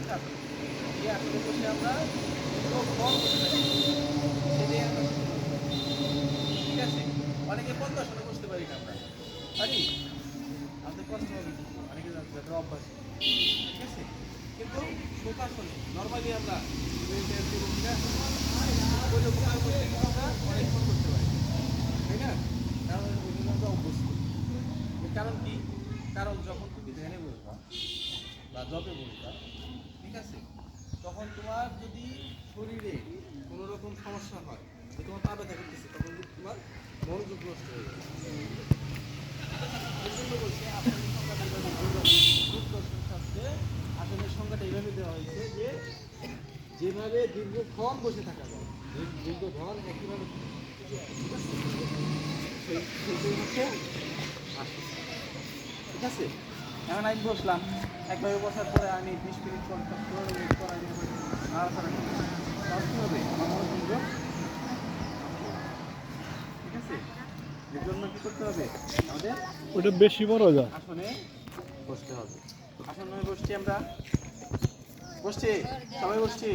পারলে আসলে আসলে বসে আমরা ঠিক আছে অনেকে পদ্মাসনে বসতে পারি না আমরা পারি আমাদের কষ্ট অনেকে যাদের অভ্যাস ঠিক আছে কিন্তু শোকাসনে নর্মালি আমরা আমরা অনেকক্ষণ করতে পারি তাই না কারণ অভ্যস্ত কারণ কি? কারণ যখন তুমি ধ্যানে বসবা বা জবে বসবা ঠিক আছে? তখন তোমার যদি শরীরে কোনো রকম সমস্যা হয়, যে তোমার পা ব্যথা করতেছে, তখন কিন্তু তোমার মনোযোগ নষ্ট হয়ে যাবে। এইভাবে দেওয়া যে, যেভাবে দীর্ঘক্ষণ বসে থাকা যায়, দীর্ঘ- দীর্ঘক্ষণ একইভাবে ঠিক আছে? এখন আমি বসলাম। একভাবে বসার পরে আমি বিশ মিনিট পর নাড়াচাড়া করি কী হবে? আমার মনোযোগ ঠিক আছে? এর জন্য কী করতে হবে? আমাদের ওটা বেশি বড় যায় আসনে বসতে হবে। আসনে বসছি আমরা। বসছি? সবাই বসছি?